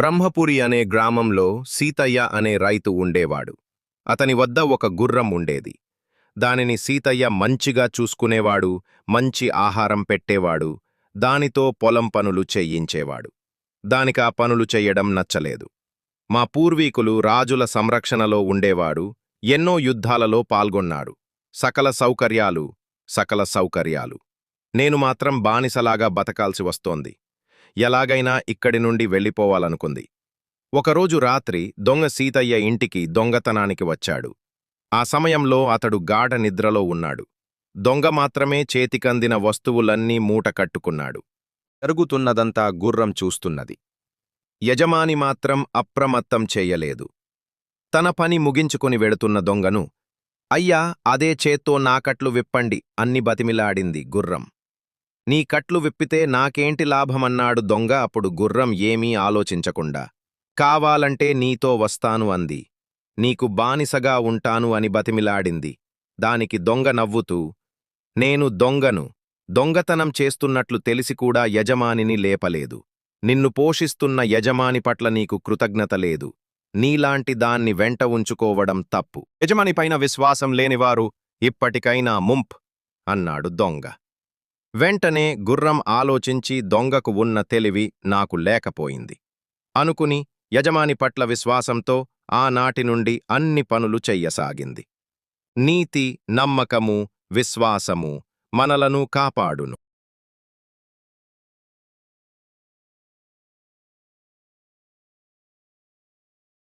బ్రహ్మపురి అనే గ్రామంలో సీతయ్య అనే రైతు ఉండేవాడు. అతని వద్ద ఒక గుర్రం ఉండేది. దానిని సీతయ్య మంచిగా చూసుకునేవాడు మంచి ఆహారం పెట్టేవాడు దానితో పొలం పనులు చెయ్యించేవాడు దానికా పనులు చెయ్యడం నచ్చలేదు. మా పూర్వీకులు రాజుల సంరక్షణలో ఉండేవాడు ఎన్నో యుద్ధాలలో పాల్గొన్నాడు. సకల సౌకర్యాలు సకల సౌకర్యాలు. నేను మాత్రం బానిసలాగా బతకాల్సి వస్తోంది. ఎలాగైనా ఇక్కడి నుండి వెళ్ళిపోవాలనుకుంది. ఒకరోజు రాత్రి దొంగ సీతయ్య ఇంటికి దొంగతనానికి వచ్చాడు. ఆ సమయంలో అతడు గాఢ నిద్రలో ఉన్నాడు. దొంగ మాత్రమే చేతికందిన వస్తువులన్నీ మూట కట్టుకున్నాడు. జరుగుతున్నదంతా గుర్రం చూస్తున్నది. యజమాని మాత్రం అప్రమత్తం చేయలేదు. తన పని ముగించుకుని వెడుతున్న దొంగను అయ్యా అదే చేత్తో నాకట్లు విప్పండి అన్ని బతిమిలాడింది గుర్రం. నీ కట్లు విప్పితే నాకేంటి లాభమన్నాడు దొంగ అప్పుడు గుర్రం ఏమీ ఆలోచించకుండా. కావాలంటే నీతో వస్తాను అంది. నీకు బానిసగా ఉంటాను అని బతిమిలాడింది. దానికి దొంగ నవ్వుతూ నేను దొంగను దొంగతనం చేస్తున్నట్లు తెలిసికూడా యజమానిని లేపలేదు. నిన్ను పోషిస్తున్న యజమాని పట్ల నీకు కృతజ్ఞత లేదు. నీలాంటి దాన్ని వెంట ఉంచుకోవడం తప్పు. యజమానిపైన విశ్వాసం లేనివారు ఇప్పటికైనా ముంప్ అన్నాడు దొంగ. వెంటనే గుర్రం ఆలోచించి దొంగకు ఉన్న తెలివి నాకు లేకపోయింది. అనుకుని యజమాని పట్ల విశ్వాసంతో ఆనాటి నుండి అన్ని పనులు చెయ్యసాగింది. నీతి నమ్మకము విశ్వాసము మనలను కాపాడును.